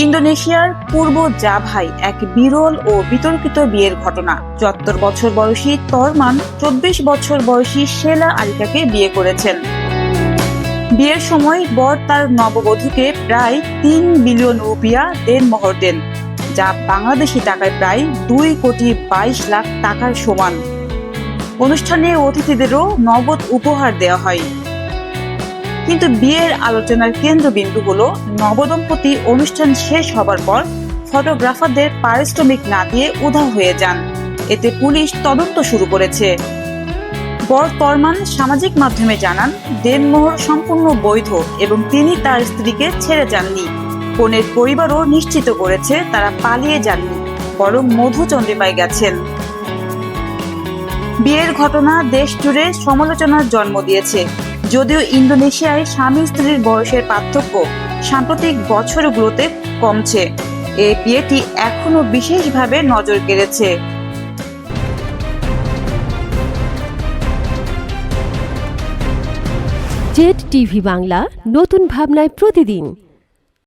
ইন্দোনেশিয়ার পূর্ব জাভায় এক বিরল ও বিতর্কিত বিয়ের ঘটনা। চুয়াত্তর বছর বয়সী তরমান চব্বিশ বছর বয়সী শেলা আলিকাকে বিয়ে করেছেন। বিয়ের সময় বর তার নববধূকে প্রায় তিন বিলিয়ন রুপিয়া দেনমোহর দেন, যা বাংলাদেশি টাকায় প্রায় দুই কোটি বাইশ লাখ টাকার সমান। অনুষ্ঠানে অতিথিদেরও নগদ উপহার দেওয়া হয়। কিন্তু বিয়ের আলোচনার কেন্দ্রবিন্দু হলো নবদম্পতি অনুষ্ঠান শেষ হবার পর ফটোগ্রাফারদের পারিশ্রমিক না দিয়ে উধাও হয়ে যান। এতে পুলিশ তদন্ত শুরু করেছে। বর তরমান সামাজিক মাধ্যমে জানান দেনমোহর সম্পূর্ণ বৈধ এবং তিনি তার স্ত্রীকে ছেড়ে যাননি। কনের পরিবারও নিশ্চিত করেছে তারা পালিয়ে যাননি, বরং মধুচন্দ্রিমায় গেছেন। বিয়ের ঘটনা দেশ জুড়ে সমালোচনার জন্ম দিয়েছে। যদিও ইন্দোনেশিয়ায় স্বামী স্ত্রীর বয়সের পার্থক্য সাম্প্রতিক বছরগুলোতে কমছে। এই বিয়েটি এখনও বিশেষভাবে নজর কেড়েছে। জেড টিভি বাংলা, নতুন ভাবনায় প্রতিদিন।